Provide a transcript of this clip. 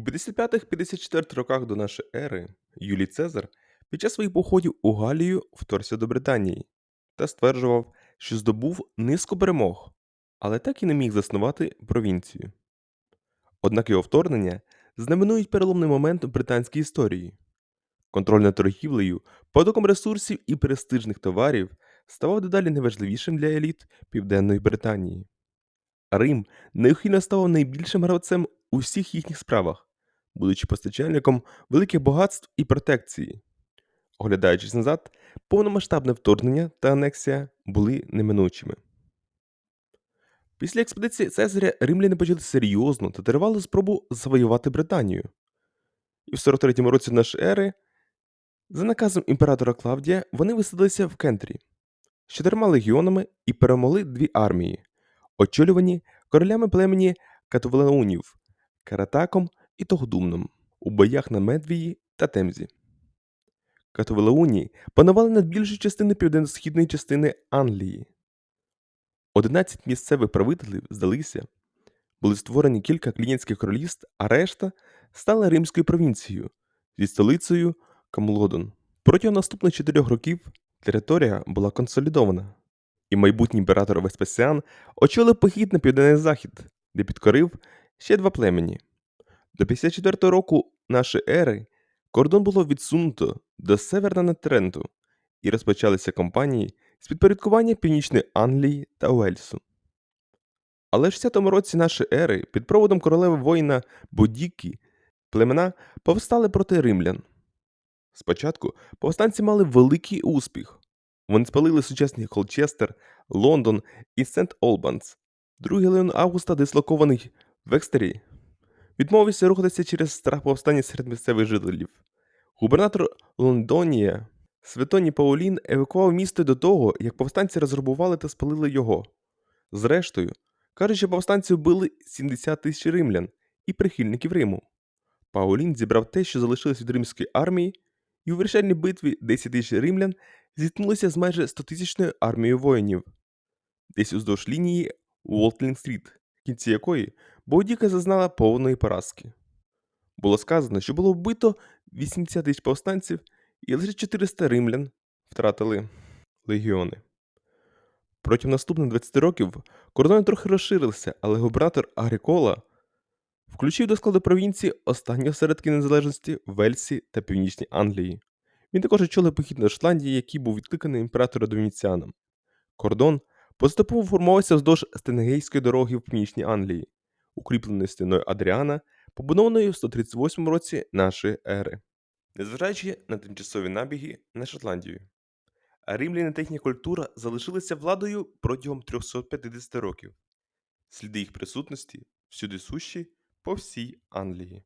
У 55-54 роках до нашої ери Юлій Цезар під час своїх походів у Галію вторгся до Британії та стверджував, що здобув низку перемог, але так і не міг заснувати провінцію. Однак його вторгнення знаменують переломний момент британській історії. Контроль над торгівлею, потоком ресурсів і престижних товарів ставав дедалі неважливішим для еліт Південної Британії. Рим неухильно ставав найбільшим гравцем у всіх їхніх справах, будучи постачальником великих багатств і протекції. Оглядаючись назад, повномасштабне вторгнення та анексія були неминучими. Після експедиції Цезаря римляни почали серйозну та тривалу спробу завоювати Британію. І в 43-му році нашої ери, за наказом імператора Клавдія, вони висадилися в Кентрі з чотирма легіонами і перемогли дві армії, очолювані королями племені Катовлеунів, Каратаком і Тогодумном у боях на Медвії та Темзі. Катовлеуні панували над більшою частиною південно-східної частини Англії. 11 місцевих правителів здалися, були створені кілька клієнтських королівств, а решта стала римською провінцією зі столицею Камлодон. Протягом наступних чотирьох років територія була консолідована, і майбутній імператор Веспасіан очолив похід на південний захід, де підкорив ще два племені. До 54 року нашої ери кордон було відсунуто до Северна Тренту і розпочалися кампанії з підпорядкування Північної Англії та Уельсу. Але в 60-му році нашої ери під проводом королеви воїна Бодікі племена повстали проти римлян. Спочатку повстанці мали великий успіх. Вони спалили сучасні Холчестер, Лондон і Сент Олбанс. Другий леон Августа, дислокований в Екстері, відмовився рухатися через страх повстання серед місцевих жителів. Губернатор Лондонія Святоній Паулін евакував місто до того, як повстанці розграбували та спалили його. Зрештою, кажуть, що повстанці вбили 70 тисяч римлян і прихильників Риму. Паулін зібрав те, що залишилось від римської армії, і у вирішальній битві 10 тисяч римлян зіткнулися з майже 100-тисячною армією воїнів, десь уздовж лінії Уолтлінг-стріт, кінці якої Боудіка зазнала повної поразки. Було сказано, що було вбито 80 тисяч повстанців, і лише 400 римлян втратили легіони. Протягом наступних 20 років кордони трохи розширилися, але губернатор Агрикола включив до складу провінції останні осередки незалежності Вельсі та Північній Англії. Він також очолив похід до Шотландії, який був відкликаний імператором Доміціаном. Кордон поступово формувався вздовж Стенгейської дороги в Північній Англії, укріпленої стіною Адріана, побудованою в 138 році нашої ери. Незважаючи на тимчасові набіги на Шотландію. Римляни та їхня культура залишилися владою протягом 350 років. Сліди їх присутності всюди сущі по всій Англії.